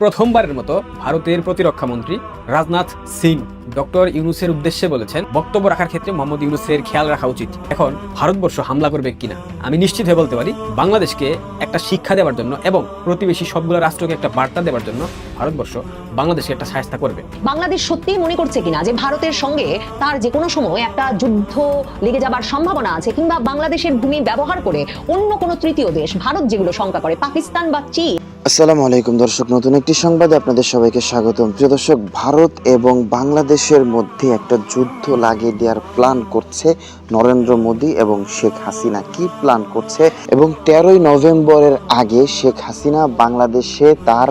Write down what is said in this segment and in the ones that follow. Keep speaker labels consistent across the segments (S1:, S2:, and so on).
S1: প্রথমবারের মতো ভারতের প্রতিরক্ষা মন্ত্রী রাজনাথ সিং ডক্টর ইউনুসের উদ্দেশ্যে বলেছেন, বক্তব্য রাখার ক্ষেত্রে মোহাম্মদ ইউনুসের খেয়াল রাখা উচিত। এখন ভারতবর্ষ হামলা করবে কিনা? আমি নিশ্চিত হয়ে বলতে পারি, বাংলাদেশকে একটা শিক্ষা দেওয়ার জন্য এবং প্রতিবেশী সবগুলো রাষ্ট্রকে একটা বার্তা দেওয়ার জন্য ভারতবর্ষ বাংলাদেশকে একটা সাহায্য করবে।
S2: বাংলাদেশ সত্যিই মনে করছে কিনা যে ভারতের সঙ্গে তার যে কোনো সময় একটা যুদ্ধ লেগে যাবার সম্ভাবনা আছে কিংবা বাংলাদেশের ভূমি ব্যবহার করে অন্য কোনো তৃতীয় দেশ, ভারত যেগুলো শঙ্কা করে, পাকিস্তান বা চীন
S3: আসসালামু আলাইকুম, দর্শক। নতুন একটি সংবাদে আপনাদের সবাইকে স্বাগতম। প্রিয় দর্শক, ভারত এবং বাংলাদেশের মধ্যে একটা যুদ্ধ লাগিয়ে দেওয়ার প্ল্যান করছে নরেন্দ্র মোদী এবং শেখ হাসিনা। কি প্ল্যান করছে? এবং তেরোই নভেম্বরের আগে শেখ হাসিনা বাংলাদেশে তার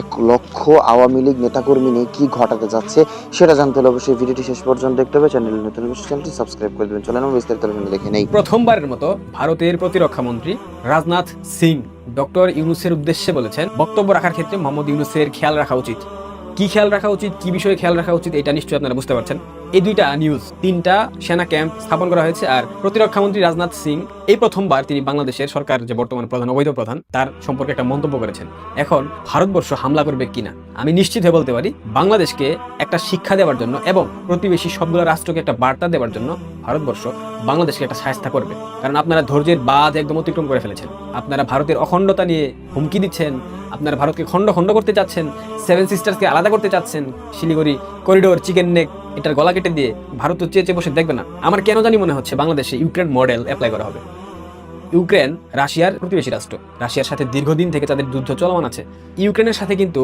S3: এক লক্ষ আওয়ামী লীগ নেতাকর্মী নিয়ে কী ঘটাতে যাচ্ছে, সেটা জানতে হলে অবশ্যই ভিডিওটি শেষ পর্যন্ত দেখতে হবে। চ্যানেল নতুন চ্যানেলটি সাবস্ক্রাইব করে দেবেন। চলেন বিস্তারিত দেখে নেই।
S1: প্রথমবারের মতো ভারতের প্রতিরক্ষা মন্ত্রী রাজনাথ সিং ডক্টর ইউনুসের উদ্দেশ্যে বলেছেন, বক্তব্য রাখার ক্ষেত্রে মোহাম্মদ ইউনুসের খেয়াল রাখা উচিত। কি খেয়াল রাখা উচিত? কি বিষয়ে খেয়াল রাখা উচিত? এটা নিশ্চয়ই আপনারা বুঝতে পারছেন। এই দুইটা নিউজ তিনটা সেনা ক্যাম্প স্থাপন করা হয়েছে আর প্রতিরক্ষা মন্ত্রী রাজনাথ সিং এই প্রথমবার তিনি বাংলাদেশের সরকার যে বর্তমান প্রধান, অবৈধ প্রধান, তার সম্পর্কে একটা মন্তব্য করেছেন। এখন ভারতবর্ষ হামলা করবে কিনা? আমি নিশ্চিত হয়ে বলতে পারি, বাংলাদেশকে একটা শিক্ষা দেওয়ার জন্য এবং প্রতিবেশী সবগুলো রাষ্ট্রকে একটা বার্তা দেওয়ার জন্য ভারতবর্ষ বাংলাদেশকে একটা সাহায্য করবে। কারণ আপনারা ধৈর্যের বাদ একদম অতিক্রম করে ফেলেছেন। আপনারা ভারতের অখণ্ডতা নিয়ে হুমকি দিচ্ছেন, আপনারা ভারতকে খণ্ড খণ্ড করতে চাচ্ছেন সেভেন সিস্টার্সকে আলাদা করতে চাচ্ছেন, শিলিগুড়ি করিডোর চিকেন নেক এটার গলা কেটে দিয়ে ভারত চেয়ে চেয়ে বসে, দেখবে না। আমার কেন জানি মনে হচ্ছে বাংলাদেশে ইউক্রেন মডেল অ্যাপ্লাই করা হবে। ইউক্রেন রাশিয়ার প্রতিবেশী রাষ্ট্র। রাশিয়ার সাথে দীর্ঘদিন থেকে তাদের যুদ্ধ চলমান আছে। ইউক্রেনের সাথে কিন্তু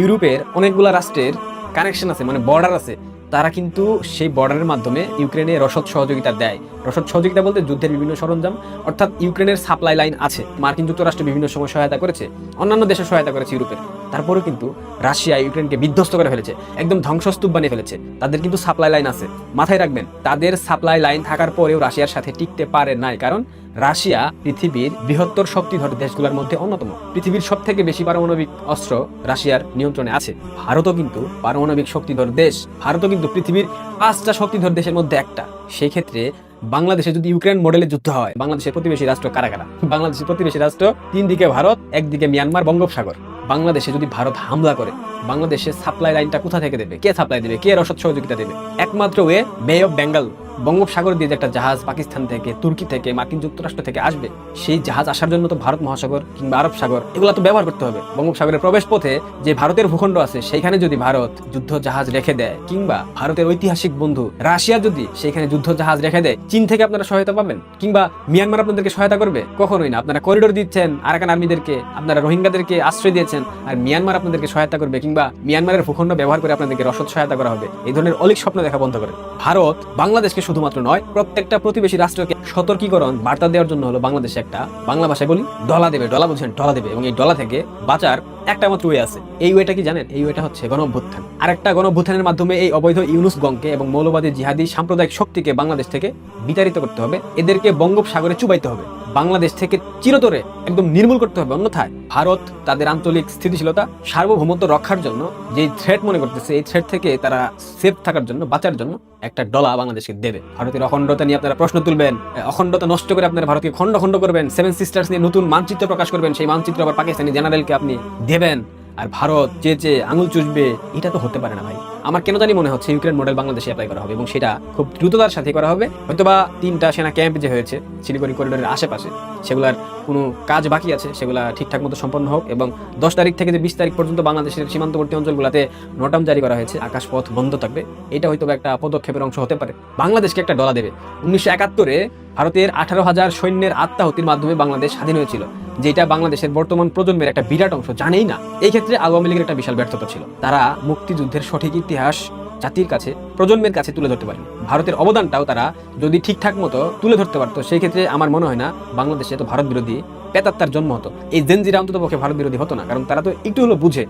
S1: ইউরোপের অনেকগুলো রাষ্ট্রের কানেকশন আছে মানে বর্ডার আছে। তারা কিন্তু সেই বর্ডারের মাধ্যমে ইউক্রেনে রসদ সহযোগিতা দেয়। রসদ সহযোগিতা বলতে যুদ্ধের বিভিন্ন সরঞ্জাম, অর্থাৎ ইউক্রেনের সাপ্লাই লাইন আছে। মার্কিন যুক্তরাষ্ট্র বিভিন্ন সময় সহায়তা করেছে, অন্যান্য দেশে সহায়তা করেছে ইউরোপের। তারপরেও কিন্তু রাশিয়া ইউক্রেনকে বিধ্বস্ত করে ফেলেছে, একদম ধ্বংসস্তূপ বানিয়ে ফেলেছে। তাদের কিন্তু সাপ্লাই লাইন আছে। মাথায় রাখবেন, তাদের সাপ্লাই লাইন থাকার পরেও রাশিয়ার সাথে টিকতে পারে নাই, কারণ রাশিয়া পৃথিবীর বৃহত্তর শক্তিধর দেশগুলোর মধ্যে অন্যতম। পৃথিবীর সব থেকে বেশি পারমাণবিক অস্ত্র রাশিয়ার নিয়ন্ত্রণে আছে। ভারতও কিন্তু পারমাণবিক শক্তিধর দেশ। ভারতও কিন্তু পৃথিবীর পাঁচটা শক্তিধর দেশের মধ্যে একটা। সেই ক্ষেত্রে বাংলাদেশে যদি ইউক্রেন মডেলের যুদ্ধ হয়, বাংলাদেশের প্রতিবেশী রাষ্ট্র কারা কারা? বাংলাদেশের প্রতিবেশী রাষ্ট্র তিন দিকে ভারত, একদিকে মিয়ানমার বঙ্গোপসাগর। বাংলাদেশে যদি ভারত হামলা করে, বাংলাদেশের সাপ্লাই লাইনটা কোথা থেকে দেবে? কে সাপ্লাই দেবে? কে রসদ সহযোগিতা দেবে? একমাত্র ওয়ে বে অফ বেঙ্গল বঙ্গোপসাগর দিয়ে যে একটা জাহাজ পাকিস্তান থেকে, তুর্কি থেকে, মার্কিন যুক্তরাষ্ট্র থেকে আসবে, সেই জাহাজ আসার জন্য তো ভারত মহাসাগর কিংবা আরব সাগর এগুলো তো ব্যবহার করতে হবে। বঙ্গোপসাগরের প্রবেশ পথে যে ভারতের ভূখণ্ড আছে, সেইখানে যদি ভারত যুদ্ধ জাহাজ রেখে দেয়, কিংবা ভারতের ঐতিহাসিক বন্ধু রাশিয়া যদি সেখানে যুদ্ধ জাহাজ রেখে দেয়, চীন থেকে আপনারা সহায়তা পাবেন? কিংবা মিয়ানমার আপনাদেরকে সহায়তা করবে? কখনোই না। আপনারা করিডোর দিচ্ছেন, আরাকান আর্মিদেরকে, আপনারা রোহিঙ্গাদেরকে আশ্রয় দিয়েছেন, আর মিয়ানমার আপনাদেরকে সহায়তা করবে, কিংবা মিয়ানমারের ভূখণ্ড ব্যবহার করে আপনাদেরকে রসদ সহায়তা করা হবে। এই ধরনের অলিক স্বপ্ন দেখা বন্ধ করে। ভারত বাংলাদেশকে শুধুমাত্র নয়, প্রত্যেকটা প্রতিবেশী রাষ্ট্রকে সতর্কীকরণ বার্তা দেওয়ার জন্য হলো বাংলাদেশে একটা বাংলা ভাষায় বলি, ডলা দেবে, ডলা বলছেন ডলা দেবে এবং এই ডলা থেকে বাঁচার একটা মাত্র ওয়ে আছে। এই ওয়েটা কি জানেন? এই ওয়েটা হচ্ছে গণঅভ্যুত্থান। আরেকটা গণঅভ্যুত্থানের মাধ্যমে এই অবৈধ ইউনুস গংকে এবং মৌলবাদী জিহাদি সাম্প্রদায়িক শক্তিকে বাংলাদেশ থেকে বিতাড়িত করতে হবে। এদেরকে বঙ্গোপসাগরে চুবাইতে হবে। বাংলাদেশ থেকে চিরতরে একদম নির্মূল করতে হবে। অন্যথায় ভারত তাদের আঞ্চলিক স্থিতিশীলতা, সার্বভৌমত্ব রক্ষার জন্য যে থ্রেট মনে করতেছে, এই থ্রেট থেকে তারা সেফ থাকার জন্য, বাঁচার জন্য একটা ডলা বাংলাদেশকে দেবে। ভারতের অখণ্ডতা নিয়ে আপনারা প্রশ্ন তুলবেন অখণ্ডতা নষ্ট করে আপনারা ভারতকে খণ্ড খণ্ড করবেন সেভেন সিস্টার্স নিয়ে নতুন মানচিত্র প্রকাশ করবেন, সেই মানচিত্র আবার পাকিস্তানি জেনারেলকে আপনি দেবেন আর ভারত যে যে আঙুল চুষবে, এটা তো হতে পারে না ভাই। আমার কেন জানি মনে হচ্ছে ইউক্রেন মডেল বাংলাদেশে অ্যাপ্লাই করা হবে এবং সেটা খুব দ্রুততার সাথে করা হবে। হয়তোবা তিনটা সেনা ক্যাম্প যে হয়েছে, শিলিগুড়ি করিডোরের আশেপাশে, সেগুলার কোনো কাজ বাকি আছে, সেগুলা ঠিকঠাক মতো সম্পন্ন হোক এবং দশ তারিখ থেকে যে বিশ তারিখ পর্যন্ত বাংলাদেশের সীমান্তবর্তী অঞ্চলগুলোতে নোটাম জারি করা হয়েছে, আকাশপথ বন্ধ থাকবে, এটা হয়তো একটা পদক্ষেপের অংশ হতে পারে। বাংলাদেশকে একটা ডলা দেবে। উনিশশো একাত্তরে ভারতের আঠারো হাজার সৈন্যের আত্মাহুতির মাধ্যমে বাংলাদেশ স্বাধীন হয়েছিল। যেটা বাংলাদেশের বর্তমান প্রজন্মের একটা বিরাট অংশ জানেই না। এই ক্ষেত্রে আওয়ামী লীগের একটা বিশাল ব্যর্থতা ছিল। তারা মুক্তিযুদ্ধের সঠিক ইতিহাস জাতির কাছে, প্রজন্মের কাছে তুলে ধরতে পারেনি। ভারতের অবদানটাও তারা যদি ঠিকঠাক মতো তুলে ধরতে পারতো সেই ক্ষেত্রে আমার মনে হয় না বাংলাদেশে তো ভারত বিরোধী পেতাত্তার জন্ম হতো। এই জেনজিরা অন্তত পক্ষে ভারত বিরোধী হতো না, কারণ তারা তো একটু হলো বুঝে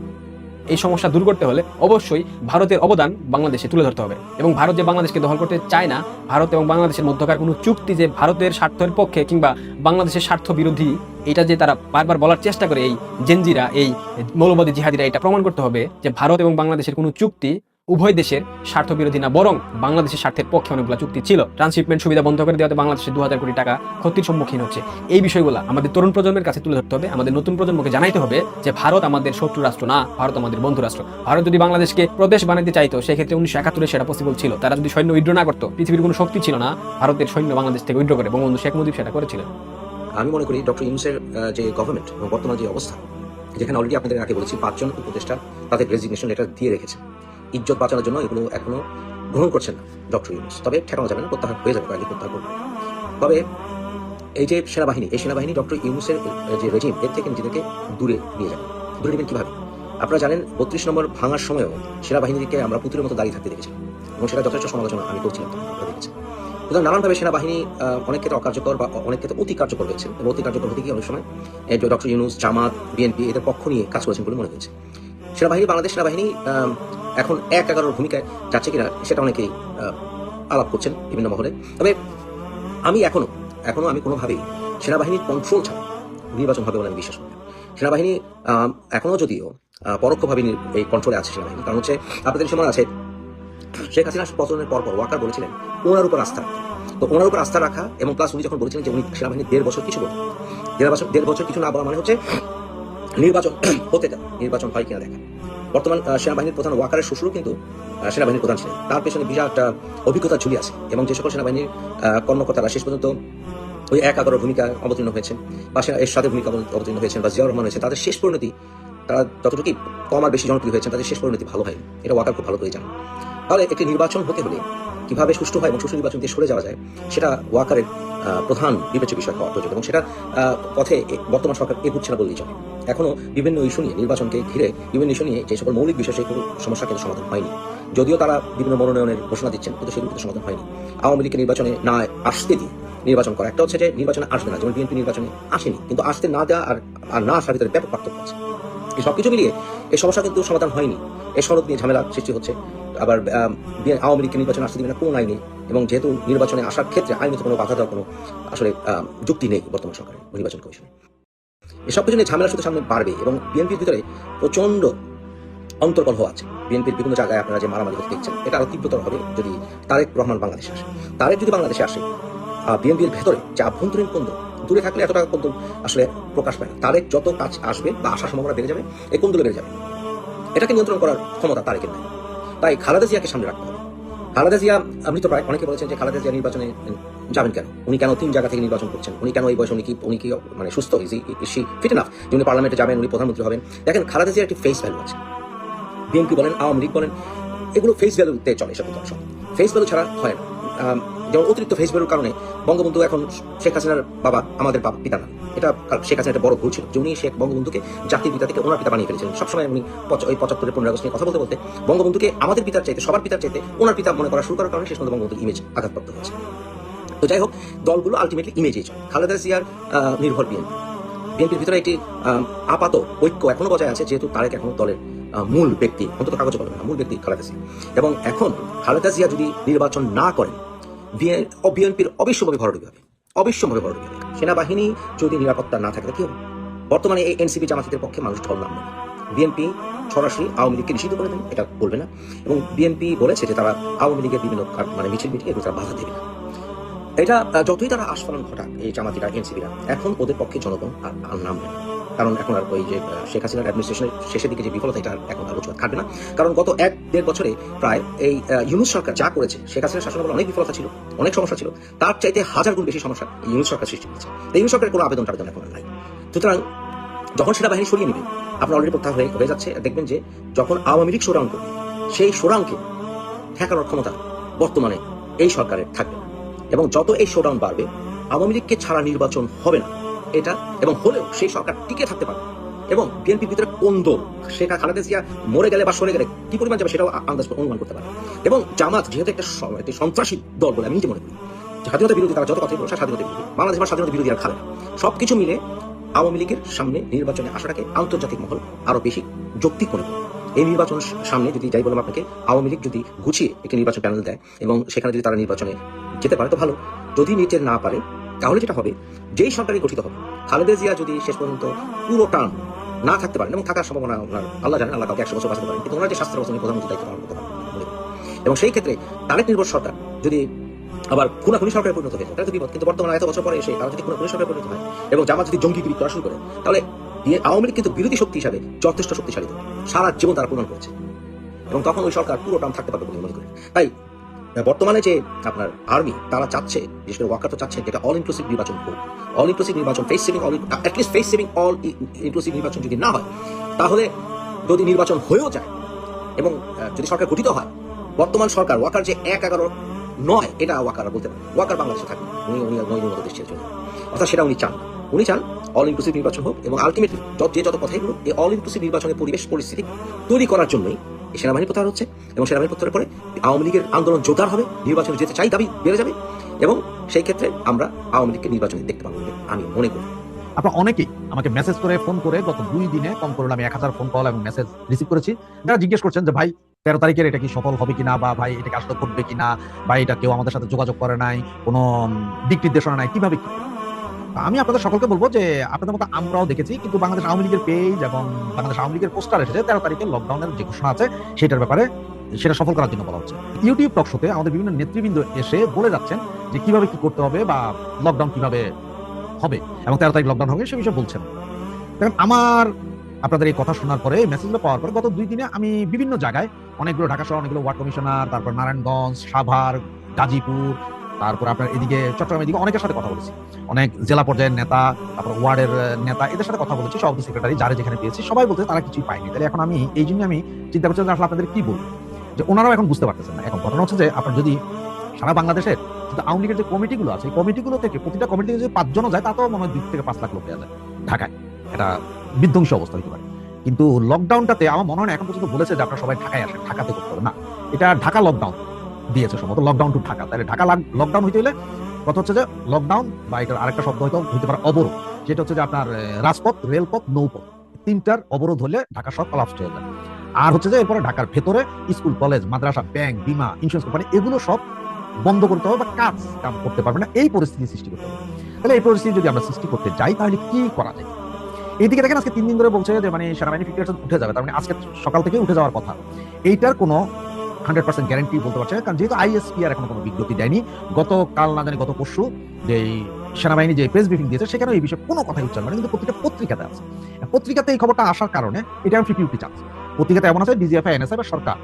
S1: এই সমস্যা দূর করতে হলে অবশ্যই ভারতের অবদান বাংলাদেশে তুলে ধরতে হবে। এবং ভারত যে বাংলাদেশকে দখল করতে চায় না, ভারত এবং বাংলাদেশের মধ্যকার কোনো চুক্তি যে ভারতের স্বার্থের পক্ষে কিংবা বাংলাদেশের স্বার্থ বিরোধী, এটা যে তারা বারবার বলার চেষ্টা করে এই জেনজিরা এই মৌলবাদী জিহাদিরা এটা প্রমাণ করতে হবে যে ভারত এবং বাংলাদেশের কোনো চুক্তি উভয় দেশের স্বার্থ বিরোধী না, বরং বাংলাদেশের স্বার্থের পক্ষে অনেকগুলো চুক্তি ছিল। ট্রান্সশিপমেন্ট সুবিধা বন্ধ করে দেওয়াতে বাংলাদেশে দু কোটি টাকা ক্ষতির সম্মুখীন হচ্ছে। এই বিষয়গুলো আমাদের তরুণ প্রজন্মের কাছে তুলে ধরতে হবে। আমাদের নতুন প্রজন্মকে জানাইতে হবে যে, ভারত আমাদের শত্রু রাষ্ট্র না, ভারত আমাদের বন্ধু রাষ্ট্র। ভারত যদি বাংলাদেশকে প্রদেশ বানাতে চাইতো, সেক্ষেত্রে উনিশশো একাত্তরে সেটা পসিবল ছিল। তারা যদি সৈন্য উইড্রো না করতো, পৃথিবীর কোনো শক্তি ছিল না, ভারতের সৈন্য বাংলাদেশ থেকে উইড্রো করে। বঙ্গবন্ধু শেখ মুজিব সেটা করেছিলেন।
S4: আমি মনে করি ডক্টর ইউনুসের যে গভর্নমেন্ট বর্তমান যে অবস্থা, যেখানে অলরেডি আপনাদের আগে বলেছি, পাঁচজন উপদেষ্টা তাদের রেজিগনেশন লেটার দিয়ে রেখেছে। ইজ্জত বাঁচানোর জন্য এগুলো এখনও গ্রহণ করছেন না, ডক্টর ইউনুস। তবে ঠেকানো যাবে না, প্রত্যাহার হয়ে যাবে কয়েকদিন প্রত্যাহার করবে। তবে এই যে সেনাবাহিনী, এই সেনাবাহিনী ডক্টর ইউনুসের যে রেজিম এর থেকে নিজেদেরকে দূরে নিয়ে যাবে। দূরে নেবেন কীভাবে? আপনারা জানেন, বত্রিশ নম্বর ভাঙার সময়ও সেনাবাহিনীকে আমরা পুতুলের মতো দাঁড়িয়ে থাকতে দেখেছি এবং সেটা যথেষ্ট সমালোচনা আমি করছিলাম, আপনারা সুতরাং নানানভাবে সেনাবাহিনী অনেক ক্ষেত্রে অকার্যকর বা অনেক ক্ষেত্রে অতি কার্যকর হয়েছে। এবং অতি কার্যকর হতে গিয়ে অনেক সময় ডক্টর ইউনুস, জামাত, বিএনপি, এদের পক্ষ নিয়ে কাজ করেছেন বলে মনে হয়েছে। সেনাবাহিনী, বাংলাদেশ সেনাবাহিনী এখন এক এগারোর ভূমিকায় যাচ্ছে কিনা সেটা অনেকেই আলাপ করছেন বিভিন্ন মহলে। তবে আমি এখনও এখনও আমি কোনোভাবেই সেনাবাহিনীর কন্ট্রোল ছাড়া নির্বাচন হবে বলে আমি বিশ্বাস করি সেনাবাহিনী আহ, এখনও যদিও পরোক্ষভাবে এই কন্ট্রোলে আছে সেনাবাহিনী। কারণ হচ্ছে আপনাদের সময় আছে শেখ হাসিনা পতনের পর পর ওয়াকার বলেছিলেন ওনার উপর আস্থা তো ওনার উপর আস্থা রাখা এবং প্লাস উনি যখন বলেছিলেন যে উনি সেনাবাহিনী দেড় বছর কিছু করবেন দেড় বছর দেড় বছর কিছু না বলা মানে হচ্ছে নির্বাচন হতে দেন নির্বাচন হয় কিনা দেখা। বর্তমান সেনাবাহিনীর প্রধান ওয়াকারের শ্বশুরও কিন্তু সেনাবাহিনীর প্রধান ছিলেন। তার পেছনে বিরাট একটা অভিজ্ঞতা ঝুলি আছে এবং যে সকল সেনাবাহিনীর কর্মকর্তারা শেষ পর্যন্ত ওই এক আগর ভূমিকা অবতীর্ণ হয়েছেন বা এর সাথে ভূমিকা অবতীর্ণ- হয়েছেন বা জিয়াউর রহমান হয়েছে, তাদের শেষ পরিণতি, তারা যতটুকু কম আর বেশি জনপ্রিয় হয়েছেন, তাদের শেষ পরিণতি ভালো হয়। এটা ওয়াকার খুব ভালো করে জানেন। তাহলে একটি নির্বাচন হতে হলে কীভাবে সুষ্ঠু হয় এবং সুষ্ঠু নির্বাচন দিয়ে সরে যাওয়া যায়, সেটা ওয়াকারের প্রধান বিবেচ্য বিষয় হওয়া প্রয়োজন এবং সেটা পথে বর্তমান সরকার এগুচ্ছে না বললেই চলে। এখনও বিভিন্ন ইস্যু নিয়ে, নির্বাচনকে ঘিরে বিভিন্ন ইস্যু নিয়ে যে সকল মৌলিক বিষয় সেই সমস্যা কিন্তু সমাধান হয়নি। যদিও তারা বিভিন্ন মনোনয়নের ঘোষণা দিচ্ছেন, কিন্তু সেগুলো কিন্তু সমাধান হয়নি। আওয়ামী লীগকে নির্বাচনে না আসতে দিয়ে নির্বাচন করা, একটা হচ্ছে যে নির্বাচনে আসবে না, যেমন বিএনপি নির্বাচনে আসেনি, কিন্তু আসতে না দেওয়া আর আর না আসার ভিতরে ব্যাপক পার্থক্য আছে। এই সবকিছু মিলিয়ে এই সমস্যা কিন্তু সমাধান হয়নি। এই সড়ক নিয়ে ঝামেলা সৃষ্টি হচ্ছে। আবার আওয়ামী লীগকে নির্বাচনে আসতে দিবে না, কোন আইনে এবং যেহেতু নির্বাচনে আসার ক্ষেত্রে আইনত কোনো বাধা দেওয়ার কোনো আসলে যুক্তি নেই বর্তমান সরকারের, নির্বাচন কমিশনে এসব কিছু নিয়ে ঝামেলা শুধু সামনে বাড়বে এবং বিএনপির ভিতরে প্রচণ্ড অন্তর্কলহ আছে। বিএনপির বিভিন্ন জায়গায় আপনারা যে মারামারি হতে দেখছেন, এটা আরও তীব্রতর হবে যদি তারেক রহমান বাংলাদেশে আসে। তারেক যদি বাংলাদেশে আসে বিএনপির ভেতরে যে আভ্যন্তরীণ কোন্দল, দূরে থাকলে এতটা কোন্দল আসলে প্রকাশ পায় না। তারেক যত কাজ আসবে বা আসার সম্ভাবনা বেড়ে যাবে, এই কোন্দলে বেড়ে যাবে। এটাকে নিয়ন্ত্রণ করার ক্ষমতা তারেকের নাই। তাই খালেদা জিয়াকে সামনে রাখতে হবে। খালেদা জিয়া, আপনি তো প্রায় অনেকে বলেছেন যে খালেদা জিয়া নির্বাচনে যাবেন কেন? উনি কেন তিন জায়গা থেকে নির্বাচন করছেন? উনি কেন এই বয়সে উনি কি উনি কি মানে সুস্থ? ইসি ফিট এনাফ যে উনি পার্লামেন্টে যাবেন, উনি প্রধানমন্ত্রী হবেন। দেখেন, খালেদা জিয়ার একটি ফেস ভ্যালু আছে। বিএনপি বলেন, আওয়ামী লীগ বলেন, এগুলো ফেস ভ্যালুতে চলে এসব ফেস ভ্যালু ছাড়া হয় না। যেমন অতিরিক্ত ফেস ভ্যালুর কারণে বঙ্গবন্ধু এখন শেখ হাসিনার বাবা, আমাদের বাবা, পিতা না। এটা শেখ হাসিনার একটা বড় ভুল ছিল যে উনি শেখ বঙ্গবন্ধুকে জাতির পিতা থেকে ওনার পিতা বানিয়ে ফেলেছিলেন। সবসময় উনি ওই পঁচাত্তরের পনেরো আগস্ট নিয়ে কথা বলতে বলতে বঙ্গবন্ধুকে আমাদের পিতার চাইতে, সবার পিতার চাইতে ওনার পিতা মনে করা শুরু করার কারণে শেষ পর্যন্ত বঙ্গবন্ধুর ইমেজ আঘাতপ্রাপ্ত হয়েছে। তো যাই হোক, দলগুলো আলটিমেটলি ইমেজেই চলে। খালেদা জিয়ার নির্ভর বিএনপি। বিএনপির ভিতরে একটি আপাত ঐক্য এখনও বজায় আছে, যেহেতু তারেক এখন দলের মূল ব্যক্তি, অন্তত কাগজে বলবে না, মূল ব্যক্তি খালেদা জিয়া। এবং এখন খালেদা জিয়া যদি নির্বাচন না করেন বিএনপির অবশ্যভাবে ভরডুবি হবে অবশ্যভাবে ভরডুবি হবে সেনাবাহিনী যদি নিরাপত্তা না থাকে কি হবে? বর্তমানে এই এনসিপি জামাতিদের পক্ষে মানুষ ঢল নামবে বিএনপি সরাসরি আওয়ামী লীগকে নিষিদ্ধ করে দেন এটা বলবে না। এবং বিএনপি বলেছে যে তারা আওয়ামী লীগের বিভিন্ন মানে মিছিল, মিটিং এগুলো তারা বাধা দেবে না। এটা যতই তারা আস্ফালন ঘটাক, এই জামাতিরা এনসিপিরা, এখন ওদের পক্ষে জনগণ আর নামবে না। কারণ এখন আর ওই যে শেখ হাসিনার অ্যাডমিনিস্ট্রেশনের শেষের দিকে যে বিফলতা, এটা এখন আর অজুহাত খাটবে না। কারণ গত এক, দেড় বছরে প্রায় এই ইউনুস সরকার যা করেছে, শেখ হাসিনার শাসনামলে অনেক বিফলতা ছিল, অনেক সমস্যা ছিল, তার চাইতে হাজার গুণ বেশি সমস্যা ইউনুস সরকার সৃষ্টি করেছে। ইউনুস সরকারের কোনো আবেদন টাবেদন এখন নাই। সুতরাং যখন সেনাবাহিনী সরিয়ে নেবে, আপনার অলরেডি প্রত্যাহার হয়ে যাচ্ছে, দেখবেন যে যখন আওয়ামী লীগ শোডাউন করবে সেই শোডাউনকে ঠেকানোর ক্ষমতা বর্তমানে এই সরকারের থাকবে। এবং যত এই শোডাউন বাড়বে, আওয়ামী লীগকে ছাড়া নির্বাচন হবে না। এটা এবং হলেও সেই সরকার টিকে থাকতে পারবে এবং বিএনপির ভিতরে কোন্দ শেখ খালেদা জিয়া মরে গেলে বা সরে গেলে কি পরিমাণ যাবে সেটাও আন্দাজ অনুমান করতে পারে। এবং জামাত যেহেতু একটা সন্ত্রাসী দল বলে আমি মনে করি স্বাধীনতা বিরোধী তারা যত কথাই বলছে স্বাধীনতা বিরোধী। বাংলাদেশ বা স্বাধীনতা বিরোধী আর খাবে না। সবকিছু মিলে আওয়ামী লীগের সামনে নির্বাচনে আসাটাকে আন্তর্জাতিক মহল আরও বেশি যৌক্তিক করে। এই নির্বাচন সামনে যদি যাই বললাম আপনাকে, আওয়ামী লীগ যদি গুছিয়ে একটি নির্বাচন প্যানেল দেয় এবং সেখানে যদি তারা নির্বাচনে যেতে পারে, তো ভালো। যদি নিতে না পারে তাহলে যেটা হবে, যেই সরকারই গঠিত হবে খালেদা জিয়া যদি শেষ পর্যন্ত পুরো টার্ম না থাকতে পারেন, এবং থাকার সম্ভাবনা ওনার আল্লাহ জানেন, আল্লাহ কাউকে একশো বছর বাঁচাতে পারেন, কিন্তু ওনার যে স্বাস্থ্য উনি প্রধানমন্ত্রী দায়িত্ব পালন করতে পারেন এবং সেই ক্ষেত্রে তারেক নির্ভর সরকার, যদি আবার খুনাখুনি সরকারে পরিণত হয়ে যায়, তাহলে বিপদ, কিন্তু বর্তমানে এত বছর পরে এসে তারা যদি খুনাখুনি সরকারে পরিণত হয়, এবং জামাত যদি জঙ্গিগিরি করা শুরু করে, তাহলে আওয়ামী লীগ কিন্তু বিরোধী শক্তি হিসাবে যথেষ্ট শক্তিশালী। সারা জীবন তারা পূরণ করেছে। এবং তখন ওই সরকার পুরো টার্ম থাকতে পারবে বলে মনে করি। তাই বর্তমানে যে আপনার আর্মি তারা চাচ্ছে, বিশেষ করে ওয়াকার তো চাচ্ছে যেটা অল ইনক্লুসিভ নির্বাচন হোক। অল ইনক্লুসিভ নির্বাচন face saving all at least face saving all inclusive নির্বাচন যদি না হয়, তাহলে যদি নির্বাচন হয়েও যায় এবং যদি সরকার গঠিত হয়, বর্তমান সরকার, ওয়াকার যে এক এগারো নয়, এটা ওয়াকার বলতে পারে। ওয়াকার বাংলাদেশে থাকবে উনি উনি মতো দেশ ছেড়ে অর্থাৎ সেটা উনি চান উনি চান অল ইনক্লুসিভ নির্বাচন হোক এবং আলটিমেটলি যে যত কথাই বলুক, এই অল ইনক্লুসিভ নির্বাচনের পরিবেশ, পরিস্থিতি তৈরি করার জন্যই সেনাবাহিনী প্রত্যাহার হচ্ছে এবং সেনাবাহিনী প্রত্যাহারের পরে আওয়ামী লীগের আন্দোলন জোরদার হবে, নির্বাচনে যেতে চাই দাবি বেড়ে যাবে এবং সেই ক্ষেত্রে আমরা আওয়ামী লীগকে নির্বাচনে দেখতে পাবো আমি মনে করি।
S5: আপনার অনেকেই আমাকে মেসেজ করে ফোন করে গত দুই দিনে কম করে আমি এক হাজার ফোন কল এবং মেসেজ রিসিভ করেছি। যারা জিজ্ঞেস করছেন যে, ভাই, তেরো তারিখের এটা কি সফল হবে কিনা বা ভাই, এটা কি আসলে ঘটবে কিনা? বা এটা কেউ আমাদের সাথে যোগাযোগ করে নাই? কোনো দিক নির্দেশনা নাই? কীভাবে কি? আমি আপনাদের সকলকে বলব যে আপনাদের মতো আমরাও দেখেছি, কিন্তু বাংলাদেশ আওয়ামী লীগের পেজ এবং বাংলাদেশ আওয়ামী লীগের পোস্টার এসেছে, তেরো তারিখে লকডাউনের যে ঘোষণা আছে, সেটার ব্যাপারে সেটা সফল করার জন্য বলা হচ্ছে। ইউটিউব টক শোতে আমাদের বিভিন্ন নেতৃবৃন্দ এসে বলে যাচ্ছেন যে কীভাবে কি করতে হবে বা লকডাউন কীভাবে হবে এবং তেরো তারিখ লকডাউন হবে, সে বিষয়ে বলছেন। দেখেন, আমার আপনাদের এই কথা শোনার পরে মেসেজগুলো পাওয়ার পরে গত দুই দিনে আমি বিভিন্ন জায়গায় অনেকগুলো ঢাকা শহর, অনেকগুলো ওয়ার্ড কমিশনার, তারপর নারায়ণগঞ্জ, সাভার, গাজীপুর তারপর আপনার এদিকে চট্টগ্রাম এদিকে অনেকের সাথে কথা বলেছি। অনেক জেলা পর্যায়ের নেতা, তারপর ওয়ার্ডের নেতা, এদের সাথে কথা বলেছি, সভাপতি সেক্রেটারি, যারা যেখানে পেয়েছি, সবাই বলতে তারা কিছুই পায়নি। তাহলে এখন আমি এই জন্য আমি চিন্তা করছি আসলে আপনাদের কি বলব? যে ওনারাও এখন বুঝতে পারতেছেন না। এখন ঘটনা হচ্ছে যে আপনার যদি সারা বাংলাদেশের কিন্তু আওয়ামী লীগের যে কমিটিগুলো আছে কমিটিগুলো থেকে প্রতিটা কমিটি থেকে যদি পাঁচজনও যায়, তাতেও মনে হয় দুই থেকে পাঁচ লাখ লোক দেওয়া যায় ঢাকায়। এটা বিধ্বংসী অবস্থা হতে পারে। কিন্তু লকডাউনটাতে আমার মনে হয় এখন পর্যন্ত বলেছে যে আপনারা সবাই ঢাকায় আসেন, ঢাকাতে করতে হবে। না, এটা ঢাকা লকডাউন দিয়েছে সম্ভবত লকডাউন টু ঢাকা তাহলে ঢাকা লকডাউন হইতে হলে কথা হচ্ছে যে লকডাউন বা এটার আরেকটা শব্দ হয়তো হইতে পারে অবরোধ। যেটা হচ্ছে যে আপনার রাজপথ, রেলপথ, নৌপথ। তিনটার অবরোধ হলে ঢাকা সব কলাপস হয়ে যায়। আর হচ্ছে যে এরপরে ঢাকার ভেতরে স্কুল, কলেজ, মাদ্রাসা, ব্যাংক, বিমা ইন্স্যুরেন্স কোম্পানি এগুলো সব বন্ধ করতে হবে বা কাজ কাম করতে পারবে না। এই পরিস্থিতি সৃষ্টি করতে হবে। তাহলে এই পরিস্থিতি যদি আমরা সৃষ্টি করতে যাই, তাহলে কি করা যায়? এইদিকে দেখেন আজকে তিন দিন ধরে বলছে যে মানে সেনাবাহিনী ফিফটি উঠে যাবে। তার মানে আজকে সকাল থেকে উঠে যাওয়ার কথা। এইটার কোনো হান্ড্রেড পার্সেন্ট গ্যারান্টি বলতে পারছে কারণ যেহেতু আইএসপি আর এখনও কোনো বিজ্ঞপ্তি দেয়নি, গতকাল না জানি গত পরশু যে সেনাবাহিনী যে প্রেস ব্রিফিং দিয়েছে সেখানে এই বিষয়ে কোনো কথাই উচ্চারণ মানে কিন্তু প্রতিটা পত্রিকাতে আছে। পত্রিকাতে এই খবরটা আসার কারণে এটা আমি ফিফটি চান্স পত্রিকাতে এমন আছে ডিজিএফআই এনএসআই বা সরকার।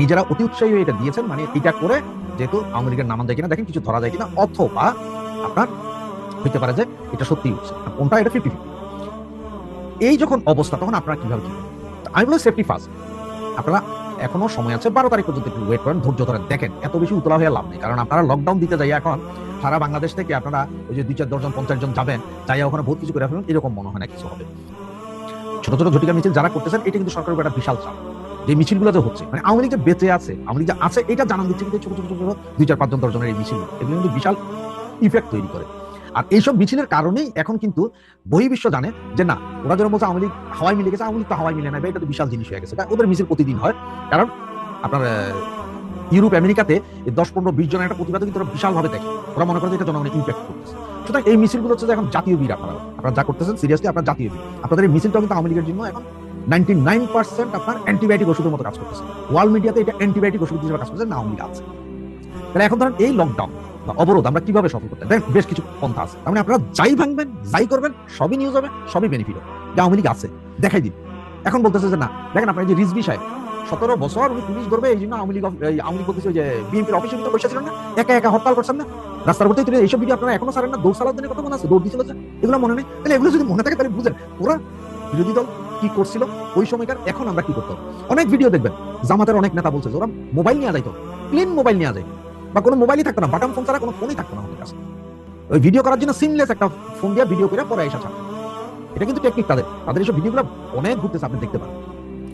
S5: নিজেরা অতি উৎসাহী এটা দিয়েছেন মানে এটা করে যেহেতু আওয়ামী লীগের নামান যায় কিনা, দেখেন কিছু ধরা যায় কিনা, অথবা আপনার হইতে পারে যে এটা সত্যি হচ্ছে। কোনটা, এটা ফিফটি ফিফটি এই যখন অবস্থা, তখন আপনারা কীভাবে কি আমি বলি সেফটি ফার্স্ট আপনারা এখনও সময় আছে, বারো তারিখ পর্যন্ত একটু ওয়েট করেন, ধৈর্য ধরেন দেখেন। এত বেশি উতলা হয়ে লাভ নেই, কারণ আপনারা লকডাউন দিতে যাই এখন সারা বাংলাদেশ থেকে আপনারা ওই যে দুই চার দশজন, পঞ্চাশ জন যাবেন যাই ওখানে বহুত কিছু করে ফেলবেন এরকম মনে হয় না কিছু হবে। ছোট ছোট ঝটিকা মিছিল যারা করতেছেন, এটা কিন্তু সরকারের একটা বিশাল চাপ। যে মিছিলগুলো যে হচ্ছে মানে আওয়ামী লীগ যে বেঁচে আছে, আওয়ামী লীগ যে আছে, এটা জানান দিচ্ছে কিন্তু ছোট ছোট ছোট, দুই চার, পাঁচজন, দশজনের এই মিছিল, এগুলো কিন্তু বিশাল ইফেক্ট তৈরি করে। আর এইসব মিছিলের কারণেই এখন কিন্তু বহির্বিশ্ব জানে যে না, ওরা যেন বলছে আওয়ামী লীগ, হাওয়াই মিলে গেছে, আওয়ামী তো হাওয়াই মিলে না এটা তো বিশাল জিনিস হয়ে গেছে। ওদের মিছিল প্রতিদিন হয়। কারণ আপনার ইউরোপ, আমেরিকাতে দশ, পনেরো, বিশ জনের একটা প্রতিবাদ কিন্তু ওরা বিশালভাবে দেখে। ওরা মনে করে যে এটা জনগণের ইম্প্যাক্ট করতেছে। সুতরাং এই মিছিলগুলো হচ্ছে এখন জাতীয় বীর আপনারা আপনারা যা করতেছেন সিরিয়াসলি আপনার জাতীয় বীর। আপনাদের এই মিছিলটা কিন্তু আওয়ামী লীগের জন্য এখন নাইনটি নাইন পার্সেন্ট আপনার অ্যান্টিবায়োটিক ওষুধের মতো কাজ করতেছে। ওয়ার্ল্ড মিডিয়াতে এটা অ্যান্টিবায়োটিক ওষুধ হিসেবে কাজ করতেছে, না আওয়ামী লীগ আছে। তাহলে এখন ধরেন এই লকডাউন অবরোধ আমরা কীভাবে সফল করতে দেখেন বেশ কিছু পন্থা আছে। তার মানে আপনারা যাই ভাঙবেন, যাই করবেন, সবই নিউজ হবে, সবই বেনিফিট হবে। যে আওয়ামী লীগ আছে, দেখাই দিন। এখন বলতেছে যে না, দেখেন আপনার যে রিজবি সাহেব, সতেরো বছর উনি পুলিশ ধরবে, এই জন্য আওয়ামী লীগ আওয়ামী লীগ বলতেছে যে বিএনপির অফিসের ভিতরে বসে ছিলেন না, একা একা হরতাল করছেন না। রাস্তার উপরে তুলে এইসব ভিডিও আপনারা এখনও ছাড়েন না দৌড় সালাউদ্দিনের কথা মনে আছে, দৌড় দিছিল যে, এগুলো মনে নেই। তাহলে এগুলো যদি মনে থাকে তাহলে বুঝেন, ওরা বিরোধী দল কি করছিল, ওই সময়কার, এখন আমরা কি করতাম অনেক ভিডিও দেখবেন, জামাতের অনেক নেতা বলছে ওরা মোবাইল নিয়ে যাইতো প্লেন মোবাইল নিয়ে যায় বা কোনো মোবাইলই থাকতো না, বাটন ফোন ছাড়া কোনো ফোনই থাকতো না আমাদের কাছে। ওই ভিডিও করার জন্য সিমলেস একটা ফোন দিয়ে ভিডিও করে পরে এসা ছাড়া এটা কিন্তু টেকনিক তাদের। তাদের এইসব ভিডিওগুলো অনেক ঘুরতেছে, আপনি দেখতে পারেন।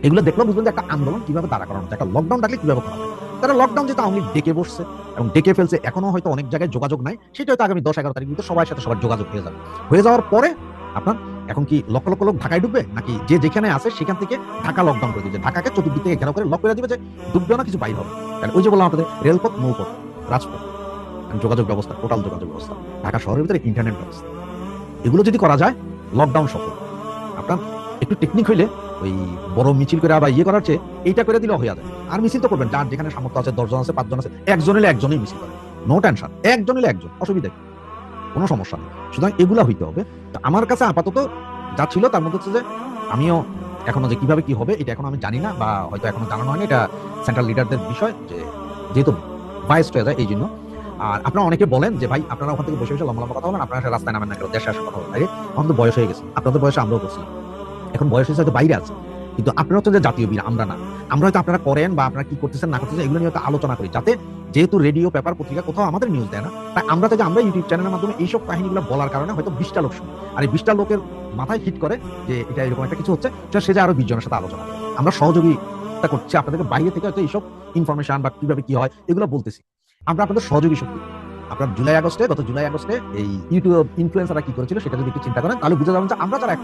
S5: এগুলো দেখলেও বুঝবেন যে একটা আন্দোলন কীভাবে দাঁড়া করানো একটা লকডাউন ডাকলে কীভাবে করা তারা লকডাউন যেটা আওয়ামী ডেকে বসছে এবং ডেকে ফেলছে, এখনও হয়তো অনেক জায়গায় যোগাযোগ নাই সেটা হয়তো আগামী দশ এগারো তারিখ কিন্তু সবার সাথে সবার যোগাযোগ হয়ে যাবে। হয়ে যাওয়ার পরে আপনার এখন কি লক্ষ লক্ষ লোক ঢাকায় ঢুকবে? নাকি যে যেখানে আছে সেখান থেকে ঢাকা লকডাউন করে দিবে ঢাকাকে চতুর্দিক থেকে ঘেরাও করে লক করে দিবে যে ডুববে না, কিছু বাইর হবে। কারণ ওই যে বললাম আপনাদের, রেলপথ, নৌপথ। রাজপথ যোগাযোগ ব্যবস্থা টোটাল যোগাযোগ ব্যবস্থা, ঢাকা শহরের ভিতরে ইন্টারনেট ব্যবস্থা। এগুলো যদি করা যায় লকডাউন সফল। আপনার একটু টেকনিক হইলে ওই বড় মিছিল করে বা ইয়ে করার চেয়ে এইটা করে দিলে হয়ে যাবে আর মিছিল তো করবেন, যার যেখানে সামর্থ্য আছে, দশজন আছে, পাঁচজন আছে, একজন হলে একজনই মিছিল করে। নো টেনশন একজন হলে একজন, অসুবিধা? কোনো সমস্যা নেই। সুতরাং এগুলা হইতে হবে। তো আমার কাছে আপাতত যা ছিল তার মধ্যে হচ্ছে যে আমিও এখনও যে কীভাবে কি হবে, এটা এখন আমি জানি না বা হয়তো এখনও জানানো হয়নি। এটা সেন্ট্রাল লিডারদের বিষয় যে যেহেতু ভাইস হয়ে যায় এই জন্য। আর আপনারা অনেকে বলেন যে, ভাই, আপনারা ওখান থেকে বসে বসে লম্বা লম্বা কথা বলেন আপনারা রাস্তায় নামেন না কেন? দেশে আসে কথা বলেন এখন তো বয়স হয়ে গেছে। আপনাদের বয়সে আমরাও করছি এখন বয়স হয়েছে হয়তো বাইরে আছে। কিন্তু আপনারা হচ্ছে যে জাতীয় বীর, আমরা না। আমরা হয়তো আপনারা করেন বা আপনারা কি করতেছেন, না করতেছেন, এগুলো নিয়ে আলোচনা করি। যাতে যেহেতু রেডিও, পেপার, পত্রিকা কোথাও আমাদের নিউজ দেয় না, তাই আমরা থেকে আমরা ইউটিউব চ্যানেলের মাধ্যমে এইসব কাহিনীগুলো বলার কারণে হয়তো বিশটা লোক শুনে। আর এই বিশটা লোকের মাথায় হিট করে যে, এটা এরকম একটা কিছু হচ্ছে সে যে আরও বিশ জনের সাথে আলোচনা আমরা আমরা সহযোগিতা করছি, আপনাদেরকে বাইরে থেকে হয়তো এইসব ইনফরমেশন বা কীভাবে কি হয়, এগুলো বলতেছি। আমরা আপনাদের সহযোগী শক্তি। আপনার জুলাই আগস্টে, গত জুলাই আগস্টে এই ইউটিউব ইনফ্লুয়েন্সাররা কি করেছিল সেটা যদি একটু চিন্তা করেন, তাহলে বুঝে যাবেন যে আমরা যারা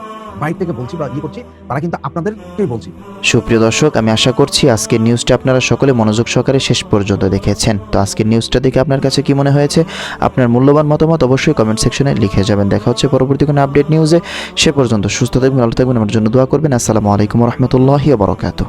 S5: বাইরে থেকে বলছি বা ইয়ে করছি, তারা কিন্তু আপনাদেরকেই বলছি।
S6: সুপ্রিয় দর্শক, আমি আশা করছি আজকের নিউজটা আপনারা সকলে মনোযোগ সহকারে শেষ পর্যন্ত দেখেছেন। তো আজকের নিউজটা দেখে আপনার কাছে কি মনে হয়েছে? আপনার মূল্যবান মতামত অবশ্যই কমেন্ট সেকশনে লিখে যাবেন। দেখা হচ্ছে পরবর্তী কোনো আপডেট নিউজে সে পর্যন্ত সুস্থ থাকবেন, ভালো থাকবেন, আমার জন্য দোয়া করবেন। আসসালামু আলাইকুম রহমতুল্লাহি বরকাত